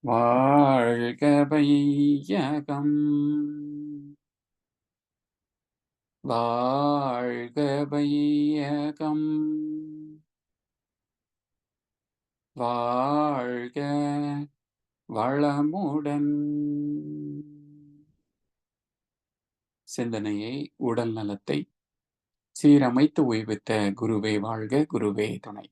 வாழ்க வையகம் வாழ்க வையகம் வாழ்க வளமுடன். சிந்தனையை உடல் நலத்தை சீரமைத்து ஓய்வித்த குருவே வாழ்க குருவே துணை.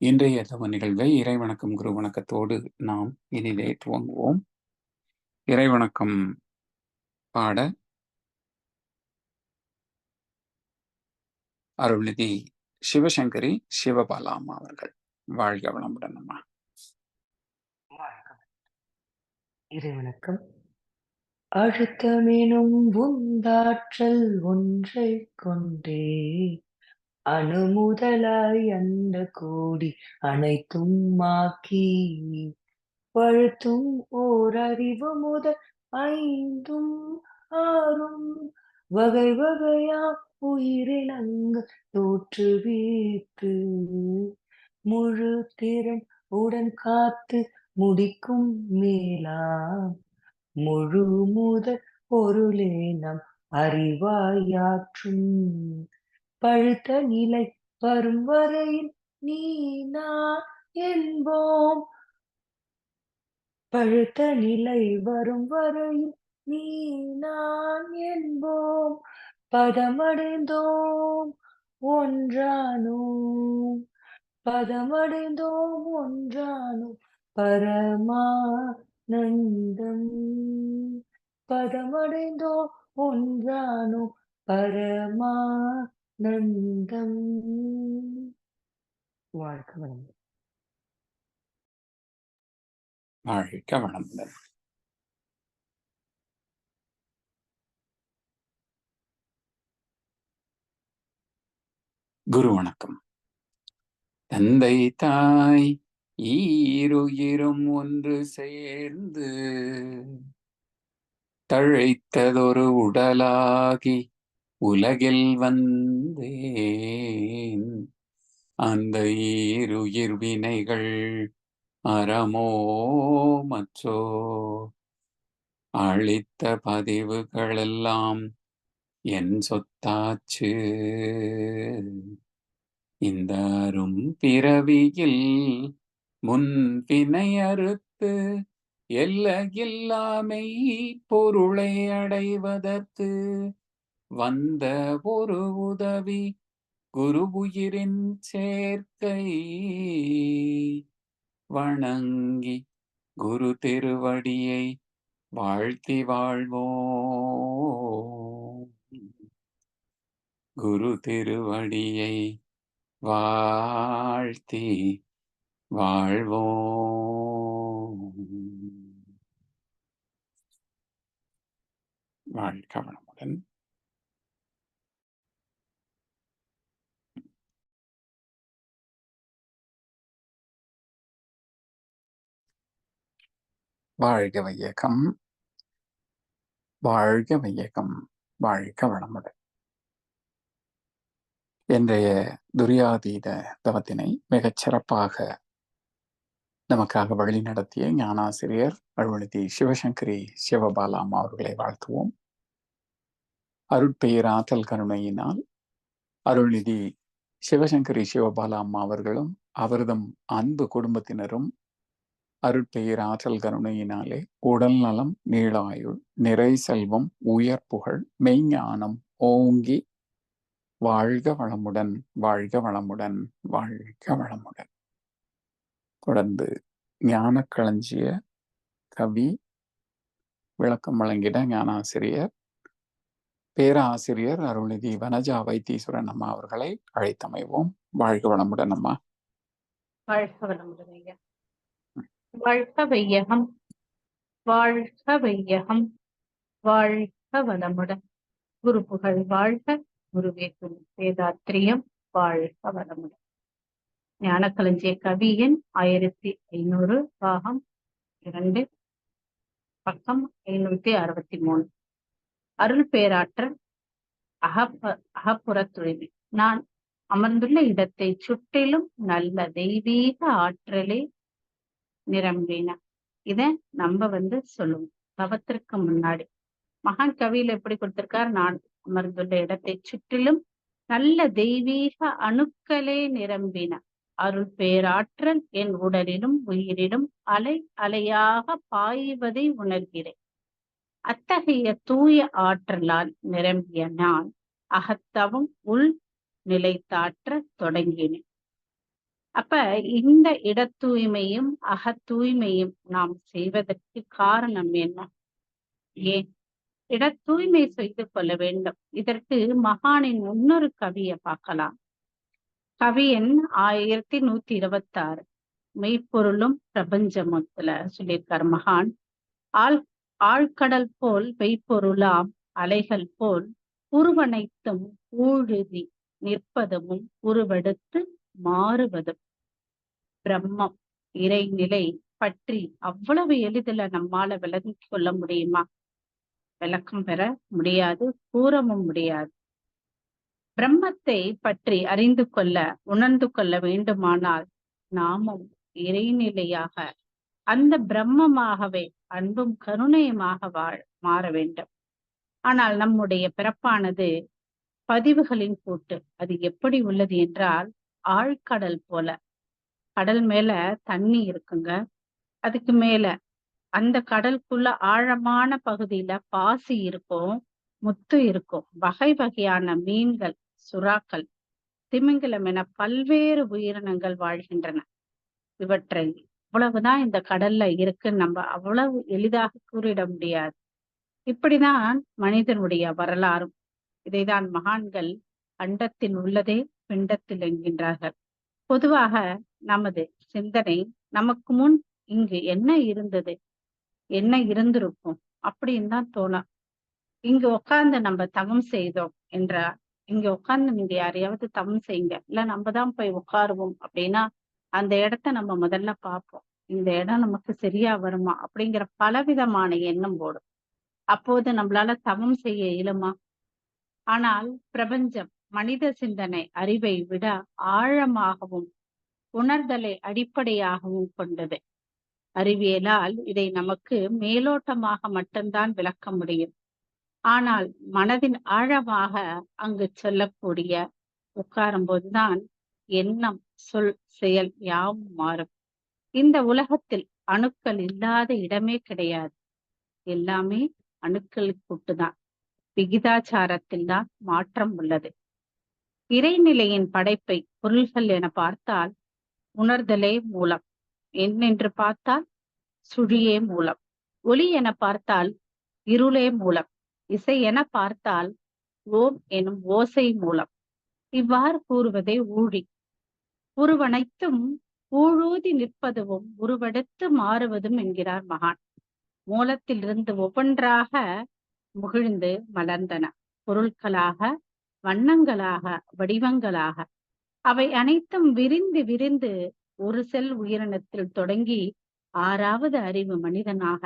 இன்றைய தவ நிகழ்வை இறைவணக்கம் குரு வணக்கத்தோடு நாம் இனிதே துவங்குவோம் இறைவணக்கம் பாட அருள்நிதி சிவசங்கரி சிவபாலாமா அவர்கள். வாழ்க வளமுடன் அம்மா. இறைவணக்கம். அழுத்தமெனும் உந்தாற்றல் ஒன்றை கொண்டே அணுமுதலாய் அந்த கோடி அனைத்தும் மாக்கி பழுத்தும் ஓர் அறிவு முதல் ஐந்தும் ஆறும். வகை வகையா உயிரினங்க தோற்றுவித்து முழு திறன் உடன் காத்து முடிக்கும் மேலா முழு முதல் பொருளே நம் அறிவாயாற்றும் பழுத்த நிலை வரும் வரையில் நீ நான் என்போம். பழுத்த நிலை வரும் வரையில் நீ நான் என்போம். பதமடைந்தோம் ஒன்றானோம். பதமடைந்தோம் ஒன்றானோம். பரமானந்தம். பதமடைந்தோம் ஒன்றானோம். பரமா நந்தம் வாழ்க வளம் வாழ்க வளமுடன். குரு வணக்கம். தந்தை தாய் ஈருயிரும் ஒன்று சேர்ந்து தழைத்ததொரு உடலாகி உலகில் வந்தேன். அந்த ஈருயிர் வினைகள் அறமோ மற்றோ? அளித்த பதிவுகளெல்லாம் என் சொத்தாச்சு. இந்த அரும் பிறவியில் முன்பினை அறுத்து எல்லையில்லாமை பொருளை அடைவதற்கு வந்த ஒரு உதவி குரு உயிரின் சேர்க்கை. வணங்கி குரு திருவடியை வாழ்த்தி வாழ்வோம். குரு திருவடியை வாழ்த்தி வாழ்வோம். வாழ்க வளமுடன். வாழ்க வையகம். வாழ்க வையகம். வாழ்க வளமுடன். இன்றைய துரியாதீத தவத்தினை மிகச் சிறப்பாக நமக்காக வழி நடத்திய ஞானாசிரியர் அருள்நிதி சிவசங்கரி சிவபாலாமா அவர்களை வாழ்த்துவோம். அருட்பெயர் ஆற்றல் கருணையினால் அருள்நிதி சிவசங்கரி சிவபாலாமா அவர்களும் அவர்தம் அன்பு குடும்பத்தினரும் அருட்பெயர் ஆற்றல் கருணையினாலே உடல் நலம் நீளாயுள் நிறை செல்வம் உயர் புகழ் மெய்ஞானம் ஓங்கி வாழ்க வளமுடன் வாழ்க வளமுடன் வாழ்க வளமுடன். தொடர்ந்து ஞான களஞ்சிய கவி விளக்கம் வழங்கிட ஞானாசிரியர் பேராசிரியர் அருள்நிதி வனஜா வைத்தீஸ்வரன் அம்மா அவர்களை அழைத்தமைவோம். வாழ்க வளமுடன் அம்மா. வாழ்க வளமுடன் ஐயா. வாழ்க வையகம். வாழ்க வையகம். வாழ்க வளமுடன். குரு புகழ் வாழ்க. குருவே குரு வேதாத்திரியம். வாழ்க வளமுடன். ஞானக்கலஞ்சிய கவியன் ஆயிரத்தி ஐநூறு பாகம் இரண்டு பக்கம் ஐநூத்தி அறுபத்தி மூணு. அருள் பேராற்றல் அகப்ப அகப்புற தூய்மை நான் அமர்ந்துள்ள இடத்தை சுற்றிலும் நல்ல தெய்வீக ஆற்றலே நிரம்பின. இத நம்ம வந்து சொல்லுவோம். தவத்திற்கு முன்னாடி. மகான் கவியில எப்படி கொடுத்திருக்கார்? நான் அமர்ந்துள்ள இடத்தை சுற்றிலும் நல்ல தெய்வீக அணுக்களே நிரம்பின. அருள் பேராற்றல் என் உடலிலும் உயிரிலும் அலை அலையாக பாய்வதை உணர்கிறேன். அத்தகைய தூய ஆற்றலால் நிரம்பிய நான் அகத்தவும் உள் நிலைத்தாற்ற தொடங்கினேன். அப்ப இந்த இட தூய்மையும் அக தூய்மையும் நாம் செய்வதற்கு காரணம் என்ன? ஏன் இட தூய்மை செய்து கொள்ள வேண்டும். இதற்கு மகானின் இன்னொரு கவியை பார்க்கலாம். கவியன் ஆயிரத்தி நூத்தி இருபத்தி ஆறு மெய்ப்பொருளும் பிரபஞ்சமத்துல சொல்லியிருக்கார் மகான். ஆள் ஆழ்கடல் போல் மெய்ப்பொருளாம் அலைகள் போல் உருவனைத்தும் ஊழுதி நிற்பதும் உருவெடுத்து மாறுவதும். பிரம்மம் இறைநிலை பற்றி அவ்வளவு எளிதில் நம்மால விளங்கிக் கொள்ள முடியுமா? விளக்கம் பெற முடியாது கூறவும் முடியாது. பிரம்மத்தை பற்றி அறிந்து கொள்ள உணர்ந்து கொள்ள வேண்டுமானால் நாமும் இறைநிலையாக அந்த பிரம்மமாகவே அன்பும் கருணையுமாக வாழ் மாற வேண்டும். ஆனால் நம்முடைய பிறப்பானது பதிவுகளின் கூட்டு. அது எப்படி உள்ளது என்றால் ஆழ்கடல் போல. கடல் மேல தண்ணி இருக்குங்க. அதுக்கு மேல அந்த கடலுக்குள்ள ஆழமான பகுதியில பாசி இருக்கும் முத்து இருக்கும். வகை வகையான மீன்கள் சுறாக்கள் திமிங்கலம் என பல்வேறு உயிரினங்கள் வாழ்கின்றன. இவற்றை அவ்வளவுதான் இந்த கடல்ல இருக்குன்னு நம்ம அவ்வளவு எளிதாக கூறிட முடியாது. இப்படிதான் மனிதனுடைய வரலாறும் இதைதான் மகான்கள் அண்டத்தில் உள்ளதே பிண்டத்தில் என்கின்றார்கள். பொதுவாக நமது சிந்தனை நமக்கு முன் இங்கு என்ன இருந்தது? என்ன இருந்திருக்கும்? அப்படின்னு தான் தோணும். இங்க உட்கார்ந்து நம்ம தவம் செய்தோம் என்றால் இங்க உட்கார்ந்து நீங்க யாரையாவது தவம் செய்யுங்க. இல்ல நம்ம தான் போய் உட்காருவோம் அப்படின்னா அந்த இடத்த நம்ம முதல்ல பார்ப்போம். இந்த இடம் நமக்கு சரியா வருமா? அப்படிங்கிற பலவிதமான எண்ணம் போடும் அப்போது நம்மளால தவம் செய்ய இயலுமா? ஆனால் பிரபஞ்சம் மனித சிந்தனை அறிவை விட ஆழமாகவும் உணர்தலை அடிப்படையாகவும் கொண்டது. அறிவியலால் இதை நமக்கு மேலோட்டமாக மட்டும்தான் விளக்க முடியும். ஆனால் மனதின் ஆழமாக அங்கு சொல்லக்கூடிய உட்காரும்போதுதான் எண்ணம் சொல் செயல் யாவும் மாறும். இந்த உலகத்தில் அணுக்கள் இல்லாத இடமே கிடையாது. எல்லாமே அணுக்களுக்கு கூட்டுதான். விகிதாச்சாரத்தில் தான் மாற்றம் உள்ளது. இறைநிலையின் படைப்பை பொருள்கள் என பார்த்தால் உணர்தலே மூலம். என்னென்று பார்த்தால் சுழியே மூலம். ஒளி என பார்த்தால் இருளே மூலம். இசை என பார்த்தால் ஓம் எனும் ஓசை மூலம். இவ்வாறு கூறுவதே ஊழி. உருவனைத்தும் ஊழூதி நிற்பதுவும் உருவெடுத்து மாறுவதும் என்கிறார் மகான். மூலத்திலிருந்து ஒவ்வொன்றாக முகிழ்ந்து மலர்ந்தன. பொருட்களாக வண்ணங்களாக வடிவங்களாக அவை அனைத்தும் விரிந்து விரிந்து ஒரு செல் உயிரினத்தில் தொடங்கி ஆறாவது அறிவு மனிதனாக.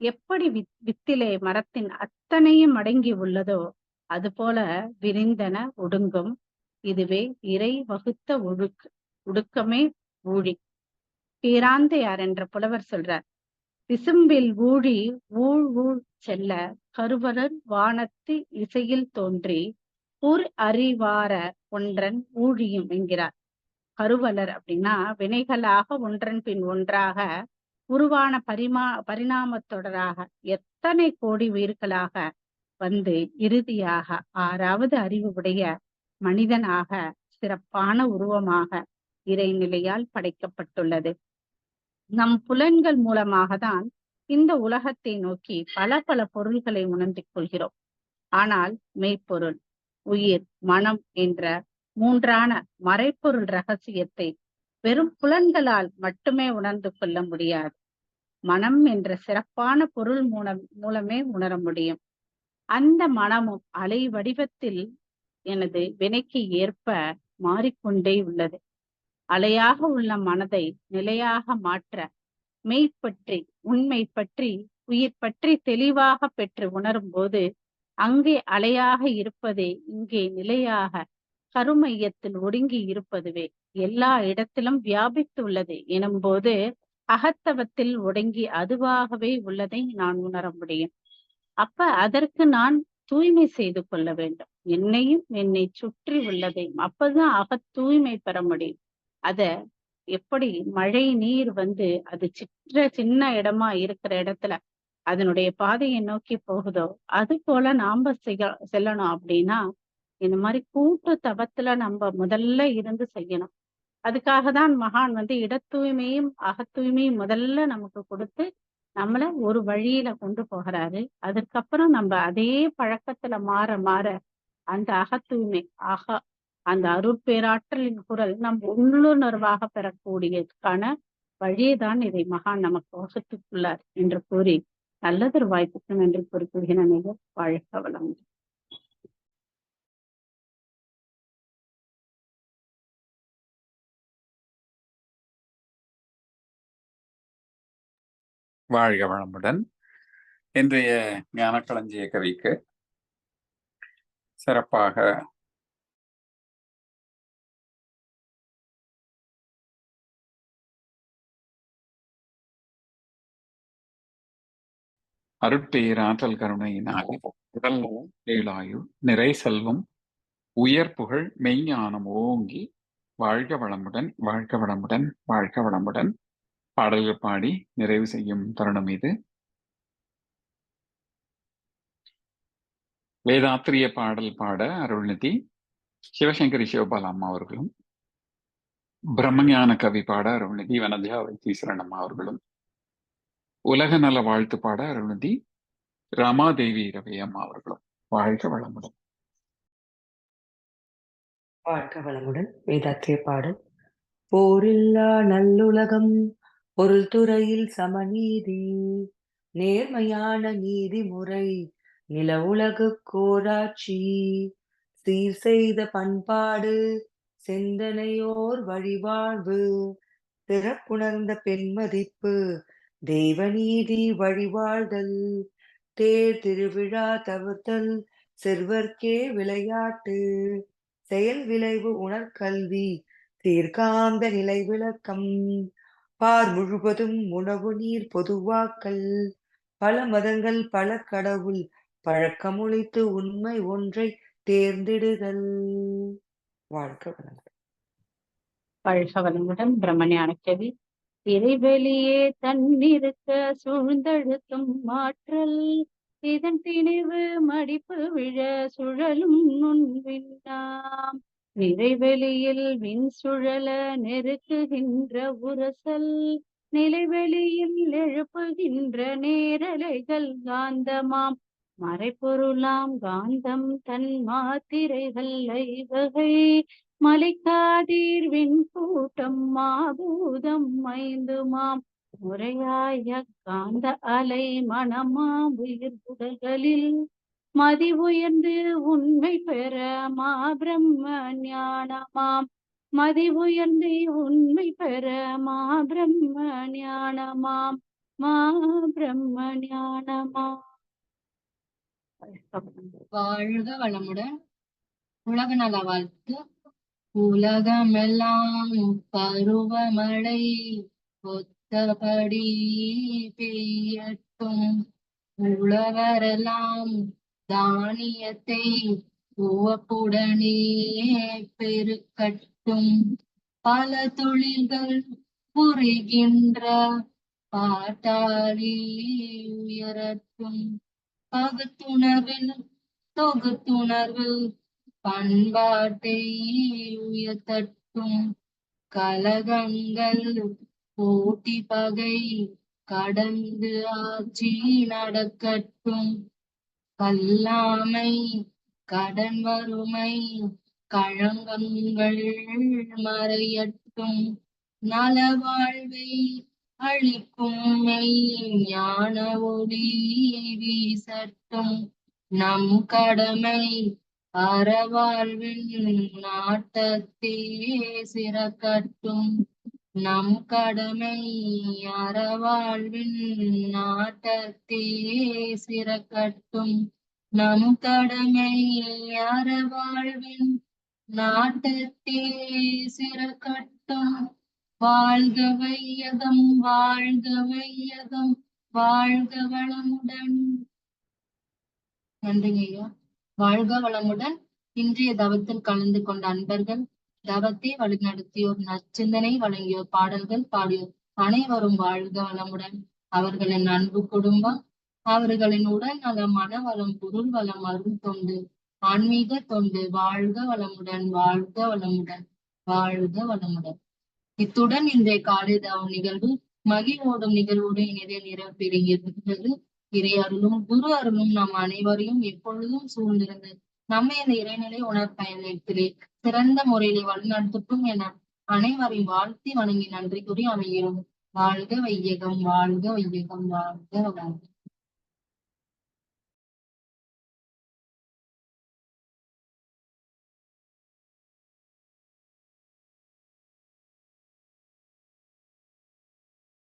எப்படி வித் வித்திலே மரத்தின் அத்தனையும் அடங்கி உள்ளதோ அதுபோல விரிந்தன ஒடுங்கும். இதுவே இறை வகுத்த ஒழுக்கு ஒடுக்கமே ஊழி. பேராந்தையார் என்ற புலவர் சொல்றார் விசும்பில் ஊழி ஊழ் ஊழ் செல்ல கருவரர் வானத்து இசையில் தோன்றி ஊர் அறிவார ஒன்றன் ஊழியும் என்கிறார். கருவலர் அப்படின்னா வினைகளாக ஒன்றன் பின் ஒன்றாக உருவான பரிமா பரிணாமத்தொடராக எத்தனை கோடி உயிர்களாக வந்து இறுதியாக ஆறாவது அறிவு உடைய மனிதனாக சிறப்பான உருவமாக இறைநிலையால் படைக்கப்பட்டுள்ளது. நம் புலன்கள் மூலமாக தான் இந்த உலகத்தை நோக்கி பல பல பொருள்களை உணர்ந்து கொள்கிறோம். ஆனால் மெய்ப்பொருள் உயிர் மனம் என்ற மூன்றான மறைப்பொருள் ரகசியத்தை வெறும் புலன்களால் மட்டுமே உணர்ந்து கொள்ள முடியாது. மனம் என்ற சிறப்பான பொருள் மூலம் மூலமே உணர முடியும். அந்த மனமும் அலை வடிவத்தில் எனது வினைக்கு ஏற்ப மாறிக்கொண்டே உள்ளது. அலையாக உள்ள மனதை நிலையாக மாற்ற மெய் பற்றி உண்மை பற்றி உயிர் பற்றி தெளிவாக பெற்று உணரும் போது அங்கே அலையாக இருப்பதே இங்கே நிலையாக கருமையத்தில் ஒடுங்கி இருப்பதுவே. எல்லா இடத்திலும் வியாபித்துள்ளது எனும்போது அகத்தவத்தில் ஒடுங்கி அதுவாகவே உள்ளதை நான் உணர முடியும். அப்ப அதற்கு நான் தூய்மை செய்து கொள்ள வேண்டும். என்னையும் என்னை சுற்றி உள்ளதையும். அப்பதான் அக தூய்மை பெற முடியும். அத எப்படி மழை நீர் வந்து அது சிற்ற சின்ன இடமா இருக்கிற இடத்துல அதனுடைய பாதையை நோக்கி போகுதோ அது போல நாம செய்ய செல்லணும் அப்படின்னா இந்த மாதிரி கூட்டு தவத்துல நம்ம முதல்ல இருந்து செய்யணும். அதுக்காக தான் மகான் வந்து இட தூய்மையும் அகத்தூய்மையும் முதல்ல நமக்கு கொடுத்து நம்மள ஒரு வழியில கொண்டு போகிறாரு. அதுக்கப்புறம் நம்ம அதே பழக்கத்துல மாற மாற அந்த அகத்தூய்மை ஆகா அந்த அருட்பேராற்றலின் குரல் நம் உள்ளுணர்வாக பெறக்கூடியதுக்கான வழியை தான் இதை மகான் நமக்கு வகுத்துள்ளார் என்று கூறி நல்லதொரு வாய்ப்புக்கு நன்றி குறிப்பிடுகிறேன் வாழ்க வளம் வாழ்க வளமுடன். இன்றைய ஞானக்களஞ்சிய கவிக்கு சிறப்பாக அருட்பெயர் ஆற்றல் கருணையினால் உடல் ஏழாயு நிறை செல்வம் உயர் புகழ் மெய்ஞானம் ஓங்கி வாழ்க வளமுடன் வாழ்க வளமுடன் வாழ்க வளமுடன். பாடல்கள் பாடி நிறைவு செய்யும் தருணம் இது. வேதாத்திரிய பாடல் பாட அருள்நிதி சிவசங்கரி சிவபால அம்மா அவர்களும் பிரம்மஞான கவி பாட அருள்நிதி வனஜா வைத்தீஸ்வரன் அம்மா அவர்களும். உலக நல வாழ்த்து பாட அருணதி. ரமாதேவி ரவி அம்மா அவர்களும். வாழ்க வளமுடன். வாழ்க வளமுடன். வேதாத்திய பாடல். போரில்லா நல்லுலகம் பொருள் துறையில் சமநீதி நேர்மையான நீதிமுறை நில உலகு கோராட்சி சீர் செய்த பண்பாடு சிந்தனையோர் வழிவாழ்வு சிறப்புணர்ந்த பெண்மதிப்பு தெய்வநீதி வழிவாழ்தல் தேர் திருவிழா தவிர்த்தல் செல்வர்க்கே விளையாட்டு செயல் விளைவு உணர்கல்வி தீர்க்காந்த நிலை விளக்கம் பார் முழுவதும் உணவு நீர் பொதுவாக்கல் பல மதங்கள் பல கடவுள் பழக்கமொழித்து உண்மை ஒன்றை தேர்ந்திடுதல். வாழ்க்கை வளங்கள் வாழ்க வளமுடன். பிரம்மஞான கவி. இறைவெளியே தன்னிருக்க சூழ்ந்தழுத்தும் மாற்றல் இதன் திணிவு மடிப்பு விழ சுழலும் நுண்விண்ணாம். நிறைவெளியில் மின் சுழல நெருக்குகின்ற உரசல் நிலைவெளியில் எழுப்புகின்ற நேரலைகள் காந்தமாம். மறைப்பொருளாம் காந்தம் தன் மாத்திரைகள் ஐவகை மலைக்காதீர்வின் கூட்டம் மாபூதம் மைந்துமாம் முறையாய காந்த அலை மனமாம் உயிர் உடல்களில் மதி உயர்ந்து உண்மை பெற மா பிரம்ம ஞானமாம். மதி உயர்ந்து உண்மை பெற மா பிரம்ம ஞானமாம். மா பிரம்ம ஞானமாம். வாழ்க வளமுடன் உலக நல வாழ்த்து. உலகமெல்லாம் பருவமழை ஒத்தபடி பெய்யட்டும். உழவரெல்லாம் தானியத்தை உவப்புடனே பெருக்கட்டும். பல தொழில்கள் புரிகின்ற பாட்டாளி உயரட்டும். பகுத்துணர்வில் தொகுத்துணர்வு பண்பாட்டை உயர்த்தட்டும் கலகங்கள் போட்டி பகை கடந்து ஆட்சி நடக்கட்டும். கல்லாமை கடன் வறுமை களங்கங்கள் மறையட்டும். நலவாழ்வை அளிக்கும் ஞான ஒளி வீசட்டும். நம் கடமை அறவாழ்வின் நாட்டத்தே சிறக்கட்டும். நம் கடமை அறவாழ்வின் நாட்டத்தே சிறக்கட்டும். நம் கடமை அறவாழ்வின் நாட்டத்தே சிறக்கட்டும். வாழ்க வையகம் வாழ்க வையகம் வாழ்க வளமுடன். நன்றிங்க ஐயா. வாழ்க வளமுடன் இன்றைய தவத்தில் கலந்து கொண்ட அன்பர்கள் தவத்தை வழிநடத்தியோர் நச்சிந்தனை வழங்கியோர் பாடல்கள் பாடியோர் அனைவரும் வாழ்க வளமுடன். அவர்களின் அன்பு குடும்பம் அவர்களின் உடல் நலம் மன வளம் பொருள் வளம் அருள் தொண்டு ஆன்மீக தொண்டு வாழ்க வளமுடன் வாழ்க வளமுடன் வாழ்க வளமுடன். இத்துடன் இன்றைய காலை தவ நிகழ்வு மகிழ்வோடும் நிகழ்வோடு இணைய நிறைவு பெறுகிறது இறை அருளும் குரு அருளும் நாம் அனைவரையும் எப்பொழுதும் சூழ்ந்திருந்து நம்மை இந்த இறைநிலை உணர் பயணித்திலே சிறந்த முறையிலே வழிநடத்தட்டும் என அனைவரையும் வாழ்த்தி வணங்கி நன்றி கூறி அமைகிறோம். வாழ்க வையகம் வாழ்க வையகம் வாழ்க வாழ்க